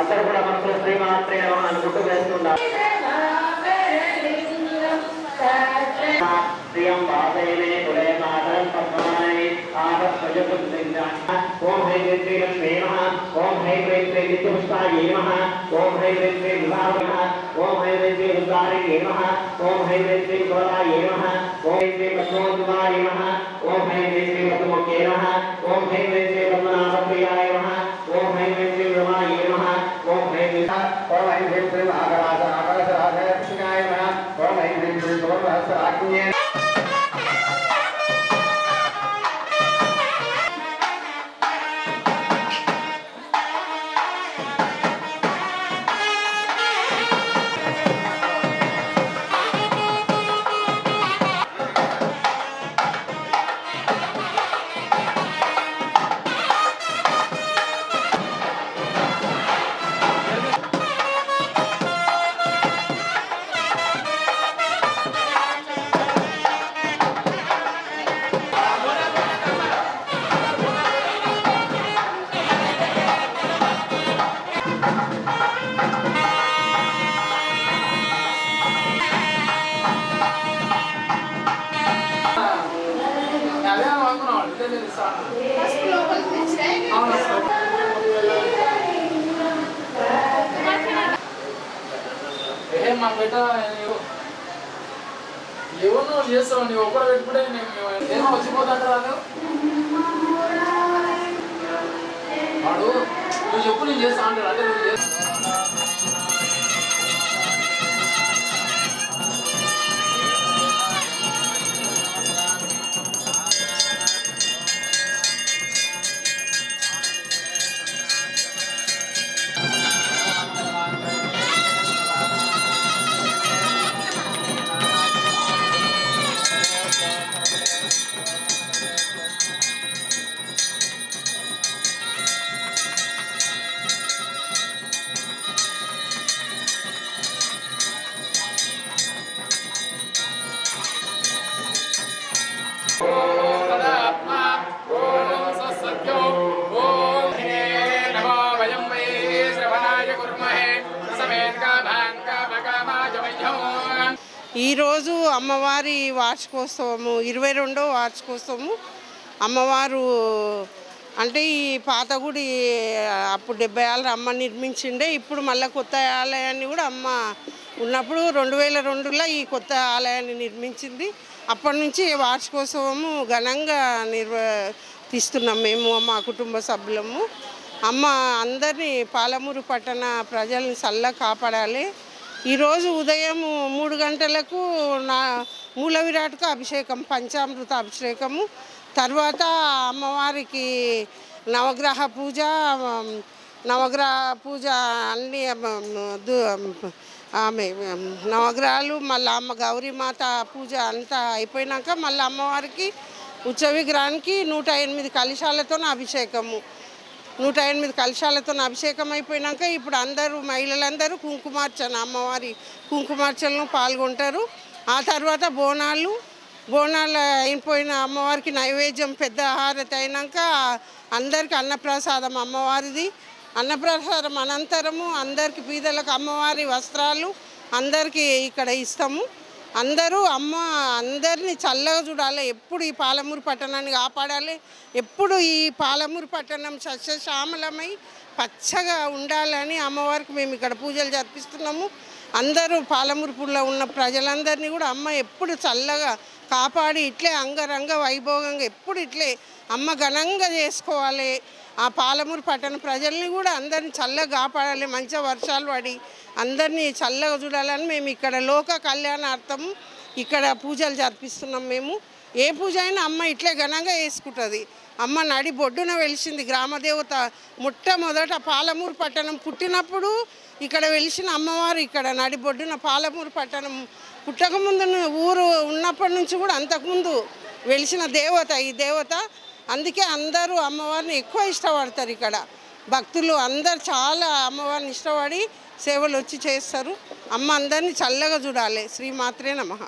అందరూ కూడా మనసులో శ్రీమాత్రే నమః అనుకుంటూ వేస్తుండాలి ప్రియం వాసయమే కులే మాతరం పద్మాని ఆపస్వజపుత్రింద్రాణ ఓం హై హ్రీం శ్రీ లక్ష్మీ నమః ఓం హై హ్రీం శ్రీ నిత్యపుష్పాయే నమః ఓం హై హ్రీం శ్రీ విభావే నమః ఓం హై హ్రీం శ్రీ రుద్రాయే నమః ఓం హై హ్రీం శ్రీ గోదాయే నమః ఓం హై శ్రీ పద్మోద్భవాయ నమః ఓం హై హ్రీం శ్రీ పద్మముఖే నమః ఓం హై హ్రీం Yeah. మా బిడ్డ ఏవో నువ్వు చేస్తావు నీవు ఒక్కడ పెట్టుకుంటే నేను ఏమో వచ్చిపోతాడు రాదు వాడు నువ్వు చెప్పు నేను చేస్తా అంటాడు అంటే నువ్వు చేస్తా ఈరోజు అమ్మవారి వార్షికోత్సవము ఇరవై రెండో వార్షికోత్సవము. అమ్మవారు అంటే ఈ పాత గుడి అప్పుడు డెబ్బై ఏళ్ళ అమ్మ నిర్మించిండే ఇప్పుడు మళ్ళీ కొత్త ఆలయాన్ని కూడా అమ్మ ఉన్నప్పుడు రెండు వేల రెండులో ఈ కొత్త ఆలయాన్ని నిర్మించింది. అప్పటి నుంచి వార్షికోత్సవము ఘనంగా నిర్వర్తిస్తున్నాం మేము మా కుటుంబ సభ్యులము. అమ్మ అందరినీ పాలమూరు పట్టణ ప్రజల్ని చల్ల కాపాడాలి. ఈరోజు ఉదయం మూడు గంటలకు నా మూల విరాట్కు అభిషేకం పంచామృత అభిషేకము. తర్వాత అమ్మవారికి నవగ్రహ పూజ నవగ్రహ పూజ అన్ని ఆమె నవగ్రహాలు మళ్ళీ అమ్మ గౌరీమాత పూజ అంతా అయిపోయినాక మళ్ళీ అమ్మవారికి ఉత్సవ విగ్రహానికి నూట ఎనిమిది కలశాలతో అభిషేకము. నూట ఎనిమిది కలశాలతో అభిషేకం అయిపోయినాక ఇప్పుడు అందరూ మహిళలందరూ కుంకుమార్చన అమ్మవారి కుంకుమార్చనలో పాల్గొంటారు. ఆ తర్వాత బోనాలు బోనాలు అయిపోయిన అమ్మవారికి నైవేద్యం పెద్ద హారతి అయినాక అందరికి అన్నప్రసాదం అమ్మవారిది. అన్నప్రసాదం అనంతరము అందరికి పీదలకు అమ్మవారి వస్త్రాలు అందరికీ ఇక్కడ ఇస్తాము. అందరూ అమ్మ అందరినీ చల్లగా చూడాలి. ఎప్పుడు ఈ పాలమూరు పట్టణాన్ని కాపాడాలి. ఎప్పుడు ఈ పాలమూరు పట్టణం సస్యశ్యామలమై పచ్చగా ఉండాలని అమ్మవారికి మేము ఇక్కడ పూజలు జరిపిస్తున్నాము. అందరూ పాలమూరుపూర్లో ఉన్న ప్రజలందరినీ కూడా అమ్మ ఎప్పుడు చల్లగా కాపాడి ఇట్లే అంగరంగ వైభోగంగా ఎప్పుడు ఇట్లే అమ్మ ఘనంగా చేసుకోవాలి. ఆ పాలమూరు పట్టణ ప్రజల్ని కూడా అందరిని చల్లగా కాపాడాలి. మంచిగా వర్షాలు పడి అందరినీ చల్లగా చూడాలని మేము ఇక్కడ లోక కళ్యాణార్థం ఇక్కడ పూజలు జరిపిస్తున్నాం మేము. ఏ పూజ అయినా అమ్మ ఇట్లే ఘనంగా వేసుకుంటుంది అమ్మ నడి బొడ్డున వెలిసింది గ్రామదేవత మొట్టమొదట పాలమూరు పట్టణం పుట్టినప్పుడు ఇక్కడ వెలిసిన అమ్మవారు ఇక్కడ నడి బొడ్డున పాలమూరు పట్టణం పుట్టకముందు ఊరు ఉన్నప్పటి నుంచి కూడా అంతకుముందు వెలిసిన దేవత ఈ దేవత. అందుకే అందరూ అమ్మవారిని ఎక్కువ ఇష్టపడతారు ఇక్కడ. భక్తులు అందరు చాలా అమ్మవారిని ఇష్టపడి సేవలు వచ్చి చేస్తారు. అమ్మ అందరినీ చల్లగా చూడాలి. శ్రీమాత్రే నమః.